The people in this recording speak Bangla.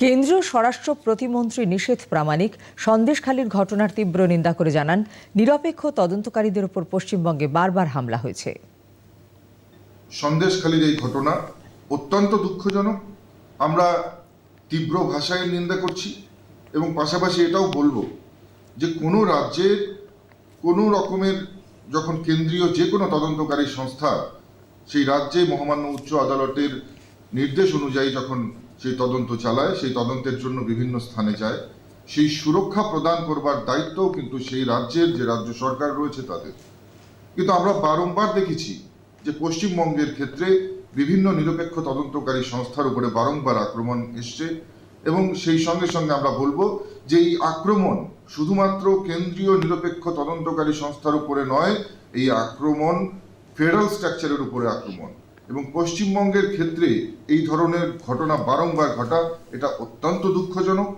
কেন্দ্রীয় স্বরাষ্ট্র প্রতিমন্ত্রী নিষেধ প্রামাণিক। সন্দেশখালীর ঘটনার তীব্র নিন্দা করে জানান, নিরপেক্ষ তদন্তকারীদের উপর পশ্চিমবঙ্গে বারবার হামলা হয়েছে। সন্দেশখালীর এই ঘটনা অত্যন্ত দুঃখজনক। আমরা তীব্র ভাষায় নিন্দা করছি এবং পাশাপাশি এটাও বলব যে কোনো রাজ্যের কোনো রকমের যখন কেন্দ্রীয় যে কোনো তদন্তকারী সংস্থা, সেই রাজ্যে মহামান্য উচ্চ আদালতের নির্দেশ অনুযায়ী যখন সেই তদন্ত চালায়, সেই তদন্তের জন্য বিভিন্ন স্থানে যায়। সেই সুরক্ষা প্রদান করবার দায়িত্বও কিন্তু সেই রাজ্যের যে রাজ্য সরকার রয়েছে তাদের। কিন্তু আমরা বারংবার দেখেছি যে পশ্চিমবঙ্গের ক্ষেত্রে বিভিন্ন নিরপেক্ষ তদন্তকারী সংস্থার উপরে বারংবার আক্রমণ এসছে এবং সেই সঙ্গে সঙ্গে আমরা বলব যে এই আক্রমণ শুধুমাত্র কেন্দ্রীয় নিরপেক্ষ তদন্তকারী সংস্থার উপরে নয়, এই আক্রমণ ফেডারেল স্ট্রাকচারের উপরে আক্রমণ। এবং পশ্চিমবঙ্গের ক্ষেত্রে এই ধরনের ঘটনা বারংবার ঘটা এটা অত্যন্ত দুঃখজনক।